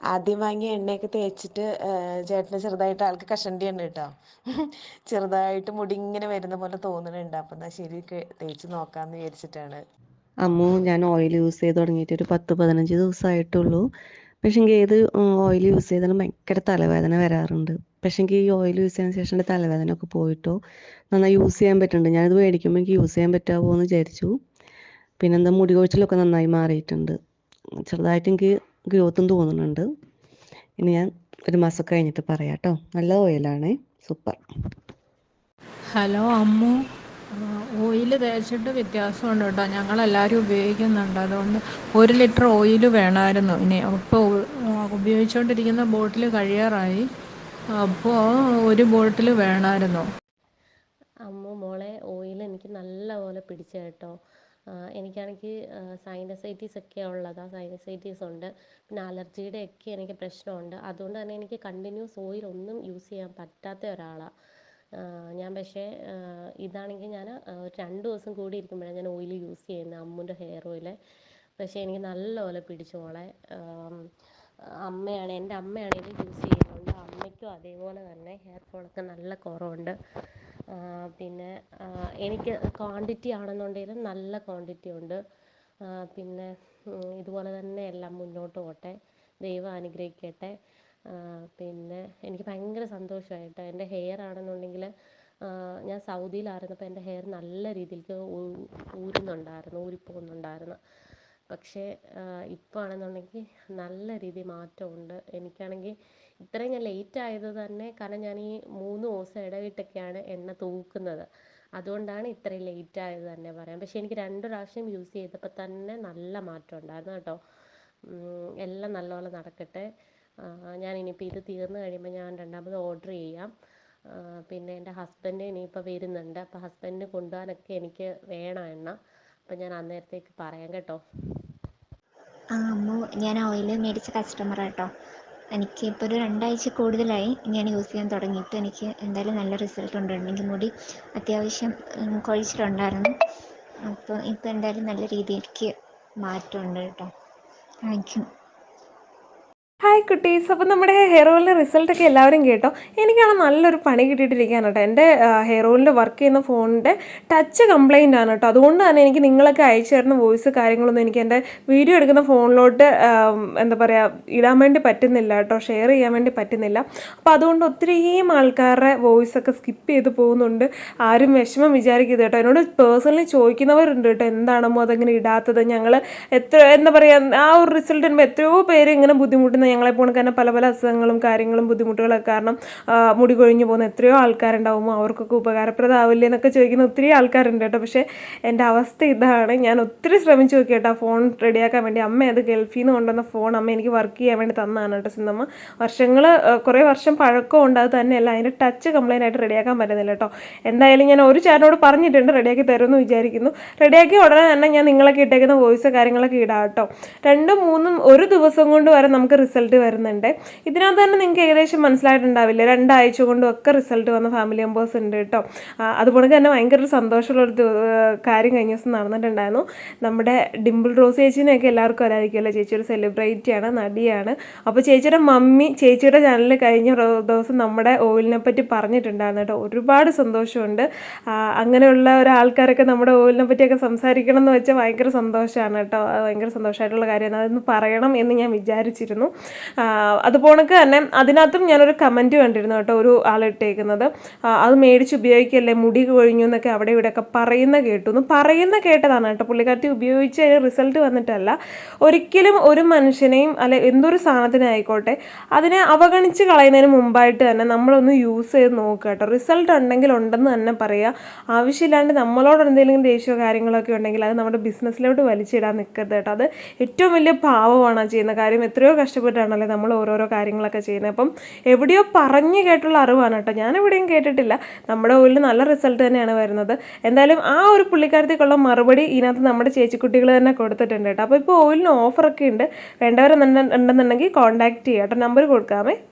ആദ്യം വാങ്ങിയ എണ്ണയൊക്കെ തേച്ചിട്ട് ചേട്ടന് ചെറുതായിട്ട് ആൾക്ക് കഷണ്ടി ഉണ്ട് കേട്ടോ. ചെറുതായിട്ട് മുടി ഇങ്ങനെ വരുന്ന പോലെ തോന്നുന്നുണ്ട്. അപ്പൊ എന്നാൽ ശരി തേച്ച് നോക്കാന്ന് വിചാരിച്ചിട്ടാണ്. അമ്മു ഞാൻ ഓയിൽ യൂസ് ചെയ്ത് തുടങ്ങിയിട്ട് ഒരു പത്ത് പതിനഞ്ച് ദിവസമായിട്ടുള്ളൂ. പക്ഷേങ്കിൽ ഏത് ഓയിൽ യൂസ് ചെയ്താലും ഭയങ്കര തലവേദന വരാറുണ്ട്. പക്ഷേങ്കിൽ ഈ ഓയിൽ യൂസ് ചെയ്യുന്ന ശേഷം എന്റെ തലവേദന ഒക്കെ പോയിട്ടോ? നന്നായി യൂസ് ചെയ്യാൻ പറ്റുന്നുണ്ട്. ഞാനിത് മേടിക്കുമ്പോൾ എനിക്ക് യൂസ് ചെയ്യാൻ പറ്റാമോ എന്ന് വിചാരിച്ചു. പിന്നെന്താ മുടി കൊഴിച്ചിലൊക്കെ നന്നായി മാറിയിട്ടുണ്ട്. ചെറുതായിട്ട് എനിക്ക് ഗ്രോത്തും തോന്നുന്നുണ്ട്. ഇനി ഞാൻ ഒരു മാസം കഴിഞ്ഞിട്ട് പറയാം കേട്ടോ നല്ല ഓയിലാണേ. സൂപ്പർ. ഹലോ അമ്മു. ഓയിൽ തേച്ചിട്ട് വ്യത്യാസമുണ്ട് കേട്ടോ. ഞങ്ങളെല്ലാവരും ഉപയോഗിക്കുന്നുണ്ട്. അതുകൊണ്ട് ഒരു ലിറ്റർ ഓയിൽ വേണമായിരുന്നു. ഇനി അപ്പോൾ ഉപയോഗിച്ചുകൊണ്ടിരിക്കുന്ന ബോട്ടിൽ കഴിയാറായി. അപ്പോൾ ഒരു ബോട്ടിൽ വേണമായിരുന്നു. അമ്മു മോളെ ഓയിൽ എനിക്ക് നല്ലപോലെ പിടിച്ചു കേട്ടോ. എനിക്കാണെങ്കിൽ സൈനസൈറ്റീസ് ഒക്കെ ഉള്ളതാണ് സൈനസൈറ്റീസ് ഉണ്ട്. പിന്നെ അലർജിയുടെ ഒക്കെ എനിക്ക് പ്രശ്നമുണ്ട്. അതുകൊണ്ട് തന്നെ എനിക്ക് കണ്ടിന്യൂസ് ഓയിൽ ഒന്നും യൂസ് ചെയ്യാൻ പറ്റാത്ത ഒരാളാണ് ഞാൻ പക്ഷേ ഇതാണെങ്കിൽ ഞാൻ രണ്ട് ദിവസം കൂടി ഇരിക്കുമ്പോഴാണ് ഞാൻ ഓയിൽ യൂസ് ചെയ്യുന്നത്. അമ്മുന്റെ ഹെയർ ഓയിൽ പക്ഷേ എനിക്ക് നല്ലപോലെ പിടിച്ചു മോളെ. അമ്മയാണ് എന്റെ ഇത് യൂസ് ചെയ്യുന്നുണ്ട്. അമ്മയ്ക്കും അതേപോലെ തന്നെ ഹെയർ ഫോളൊക്കെ നല്ല കുറവുണ്ട്. പിന്നെ എനിക്ക് ക്വാണ്ടിറ്റി ആണെന്നുണ്ടെങ്കിലും നല്ല ക്വാണ്ടിറ്റി ഉണ്ട്. പിന്നെ ഇതുപോലെ തന്നെ എല്ലാം മുന്നോട്ട് പോട്ടെ. ദൈവം അനുഗ്രഹിക്കട്ടെ. പിന്നെ എനിക്ക് ഭയങ്കര സന്തോഷമായി കേട്ടോ എന്റെ ഹെയർ ആണെന്നുണ്ടെങ്കിൽ ഞാൻ സൗദിയിലായിരുന്നപ്പോൾ എന്റെ ഹെയർ നല്ല രീതിയിലേക്ക് ഊരുന്നുണ്ടായിരുന്നു ഊരിപ്പോകുന്നുണ്ടായിരുന്നു. പക്ഷേ ഇപ്പോൾ ആണെന്നുണ്ടെങ്കിൽ നല്ല രീതിയിൽ മാറ്റമുണ്ട്. എനിക്കാണെങ്കിൽ ഇത്രയും ഞാൻ ലേറ്റ് ആയത് തന്നെ കാരണം ഞാൻ ഈ മൂന്ന് ദിവസം ഇടവിട്ടൊക്കെയാണ് എണ്ണ തൂക്കുന്നത്. അതുകൊണ്ടാണ് ഇത്രയും ലേറ്റ് ആയത് തന്നെ പറയാം പക്ഷേ എനിക്ക് രണ്ട് പ്രാവശ്യം യൂസ് ചെയ്തപ്പോൾ തന്നെ നല്ല മാറ്റം ഉണ്ടായിരുന്നു കേട്ടോ. എല്ലാം നല്ലപോലെ നടക്കട്ടെ. ഞാൻ ഇനിയിപ്പോൾ ഇത് തീർന്നു കഴിയുമ്പോൾ ഞാൻ രണ്ടാമത് ഓർഡർ ചെയ്യാം. പിന്നെ എന്റെ ഹസ്ബൻഡ് ഇനിയിപ്പോൾ വരുന്നുണ്ട്. അപ്പോൾ ഹസ്ബൻഡിന് കൊണ്ടുപോകാനൊക്കെ എനിക്ക് വേണം എണ്ണ. അപ്പം ഞാൻ അന്നേരത്തേക്ക് പറയാം കേട്ടോ. ആ അമ്മു ഞാൻ ഓയിൽ മേടിച്ച കസ്റ്റമർ കേട്ടോ. എനിക്ക് ഇപ്പോൾ ഒരു രണ്ടാഴ്ച കൂടുതലായി ഞാൻ യൂസ് ചെയ്യാൻ തുടങ്ങിയിട്ട് എനിക്ക് എന്തായാലും നല്ല റിസൾട്ട് ഉണ്ട്. എനിക്ക് മുടി അത്യാവശ്യം കൊഴിച്ചിട്ടുണ്ടായിരുന്നു അപ്പോൾ ഇപ്പോൾ എന്തായാലും നല്ല രീതിക്ക് മാറ്റമുണ്ട് കേട്ടോ. താങ്ക് യു ഹായ് കുട്ടീസ്. അപ്പോൾ നമ്മുടെ ഹെയർ ഓയിലിന്റെ റിസൾട്ടൊക്കെ എല്ലാവരും കേട്ടോ. എനിക്കാണ് നല്ലൊരു പണി കിട്ടിയിട്ടിരിക്കുകയാണ് കേട്ടോ. എന്റെ ഹെയർ ഓയിലിന്റെ വർക്ക് ചെയ്യുന്ന ഫോണിന്റെ ടച്ച് കംപ്ലൈന്റ് ആണ് കേട്ടോ. അതുകൊണ്ട് തന്നെ എനിക്ക് നിങ്ങളൊക്കെ അയച്ചു തരുന്ന വോയിസ് കാര്യങ്ങളൊന്നും എനിക്ക് എന്റെ വീഡിയോ എടുക്കുന്ന ഫോണിലോട്ട് എന്താ പറയുക ഇടാൻ വേണ്ടി പറ്റുന്നില്ല കേട്ടോ. ഷെയർ ചെയ്യാൻ വേണ്ടി പറ്റുന്നില്ല. അപ്പോൾ അതുകൊണ്ട് ഒത്തിരിയും ആൾക്കാരുടെ വോയിസൊക്കെ സ്കിപ്പ് ചെയ്ത് പോകുന്നുണ്ട്. ആരും വിഷമം വിചാരിക്കരുത് കേട്ടോ. എന്നോട് പേഴ്സണലി ചോദിക്കുന്നവരുണ്ട് കേട്ടോ. എന്താണോ അതങ്ങനെ ഇടാത്തത്? ഞങ്ങൾ എത്ര എന്താ പറയുക ആ ഒരു റിസൾട്ട് വരുമ്പോൾ എത്രയോ പേര് ഇങ്ങനെ ബുദ്ധിമുട്ടുന്ന ഞങ്ങളെപ്പോലെ തന്നെ പല പല അസുഖങ്ങളും കാര്യങ്ങളും ബുദ്ധിമുട്ടുകളൊക്കെ കാരണം മുടി കൊഴിഞ്ഞു പോകുന്ന എത്രയോ ആൾക്കാരുണ്ടാവുമോ അവർക്കൊക്കെ ഉപകാരപ്രദമാവില്ലേ എന്നൊക്കെ ചോദിക്കുന്ന ഒത്തിരി ആൾക്കാരുണ്ട് കേട്ടോ. പക്ഷേ എന്റെ അവസ്ഥ ഇതാണ്. ഞാൻ ഒത്തിരി ശ്രമിച്ചു നോക്കി കേട്ടോ ഫോൺ റെഡിയാക്കാൻ വേണ്ടി. അമ്മ അത് ഗൾഫിൽ നിന്ന് കൊണ്ടുവന്ന ഫോൺ അമ്മ എനിക്ക് വർക്ക് ചെയ്യാൻ വേണ്ടി തന്നതാണ് കേട്ടോ സിന്തമ്മ വർഷങ്ങൾ കുറേ വർഷം പഴക്കം ഉണ്ട് അത് തന്നെയല്ല അതിന്റെ ടച്ച് കംപ്ലൈന്റ് ആയിട്ട് റെഡിയാക്കാൻ പറ്റുന്നില്ല കേട്ടോ. എന്തായാലും ഞാൻ ഒരു ചാനോട് പറഞ്ഞിട്ടുണ്ട് റെഡിയാക്കി തരുമെന്ന് വിചാരിക്കുന്നു. റെഡിയാക്കി ഉടനെ തന്നെ ഞാൻ നിങ്ങളൊക്കെ ഇട്ടേക്കുന്ന വോയിസ് കാര്യങ്ങളൊക്കെ ഇടാം കേട്ടോ. രണ്ടും മൂന്നും ഒരു ദിവസം കൊണ്ട് വരെ നമുക്ക് റിസൾട്ട് വരുന്നുണ്ട്. ഇതിനകത്ത് തന്നെ നിങ്ങൾക്ക് ഏകദേശം മനസ്സിലായിട്ടുണ്ടാവില്ല? രണ്ടാഴ്ച കൊണ്ടും ഒക്കെ റിസൾട്ട് വന്ന ഫാമിലി മെമ്പേഴ്സ് ഉണ്ട് കേട്ടോ. അതുപോലെ തന്നെ ഭയങ്കര ഒരു സന്തോഷമുള്ളൊരു കാര്യം കഴിഞ്ഞ ദിവസം നടന്നിട്ടുണ്ടായിരുന്നു. നമ്മുടെ ഡിംപിൾ റോസ് ചേച്ചിനെയൊക്കെ എല്ലാവർക്കും അറിയാതിരിക്കുമല്ലോ ചേച്ചി ഒരു സെലിബ്രിറ്റിയാണ് നടിയാണ്. അപ്പോൾ ചേച്ചിയുടെ മമ്മി ചേച്ചിയുടെ ചാനലിൽ കഴിഞ്ഞ ദിവസം നമ്മുടെ ഓയിലിനെ പറ്റി പറഞ്ഞിട്ടുണ്ടായിരുന്നു കേട്ടോ. ഒരുപാട് സന്തോഷമുണ്ട്. അങ്ങനെയുള്ള ഒരാൾക്കാരൊക്കെ നമ്മുടെ ഓയിലിനെ പറ്റിയൊക്കെ സംസാരിക്കണം എന്ന് വെച്ചാൽ ഭയങ്കര സന്തോഷമാണ് കേട്ടോ. ഭയങ്കര സന്തോഷമായിട്ടുള്ള കാര്യമാണ്. അതൊന്ന് പറയണം എന്ന് ഞാൻ വിചാരിച്ചിരുന്നു. അതുപോലെ തന്നെ അതിനകത്തും ഞാനൊരു കമന്റ് കണ്ടിരുന്നു കേട്ടോ ഒരു ആളിട്ടേക്കുന്നത് അത് മേടിച്ച് ഉപയോഗിക്കല്ലേ മുടി കൊഴിഞ്ഞു എന്നൊക്കെ അവിടെ ഇവിടെയൊക്കെ പറയുന്ന കേട്ടു. എന്ന് പറയുന്ന കേട്ടതാണ് കേട്ടോ പുള്ളിക്കാരത്തി ഉപയോഗിച്ച് റിസൾട്ട് വന്നിട്ടല്ല. ഒരിക്കലും ഒരു മനുഷ്യനെയും അല്ലെ എന്തൊരു സാധനത്തിനായിക്കോട്ടെ അതിനെ അവഗണിച്ച് കളയുന്നതിന് മുമ്പായിട്ട് തന്നെ നമ്മളൊന്ന് യൂസ് ചെയ്ത് നോക്കുക കേട്ടോ. റിസൾട്ട് ഉണ്ടെങ്കിൽ ഉണ്ടെന്ന് തന്നെ പറയുക ആവശ്യമില്ലാണ്ട് നമ്മളോട് എന്തെങ്കിലും ദേഷ്യമോ കാര്യങ്ങളൊക്കെ ഉണ്ടെങ്കിൽ അത് നമ്മുടെ ബിസിനസ്സിലോട്ട് വലിച്ചിടാൻ നിൽക്കരുത് കേട്ടോ. അത് ഏറ്റവും വലിയ പാവമാണ് ചെയ്യുന്ന കാര്യം. എത്രയോ കഷ്ടപ്പെട്ടാണല്ലോ നമ്മൾ ഓരോരോ കാര്യങ്ങളൊക്കെ ചെയ്യുന്നത്. അപ്പം എവിടെയോ പറഞ്ഞു കേട്ടുള്ള അറിവാണ് കേട്ടോ. ഞാൻ എവിടെയും കേട്ടിട്ടില്ല. നമ്മുടെ ഉള്ളിൽ നല്ല റിസൾട്ട് തന്നെയാണ് വരുന്നത്. എന്തായാലും ആ ഒരു പുള്ളിക്കാരത്തേക്കുള്ള മറുപടി ഇതിനകത്ത് നമ്മുടെ ചേച്ചിക്കുട്ടികൾ തന്നെ കൊടുത്തിട്ടുണ്ട് കേട്ടോ. അപ്പോൾ ഇപ്പോൾ ഓയിലിന് ഓഫറൊക്കെ ഉണ്ട്. വേണ്ടവരെന്നുണ്ടെന്നുണ്ടെങ്കിൽ കോൺടാക്ട് ചെയ്യാം കേട്ടോ നമ്പർ കൊടുക്കാമേ.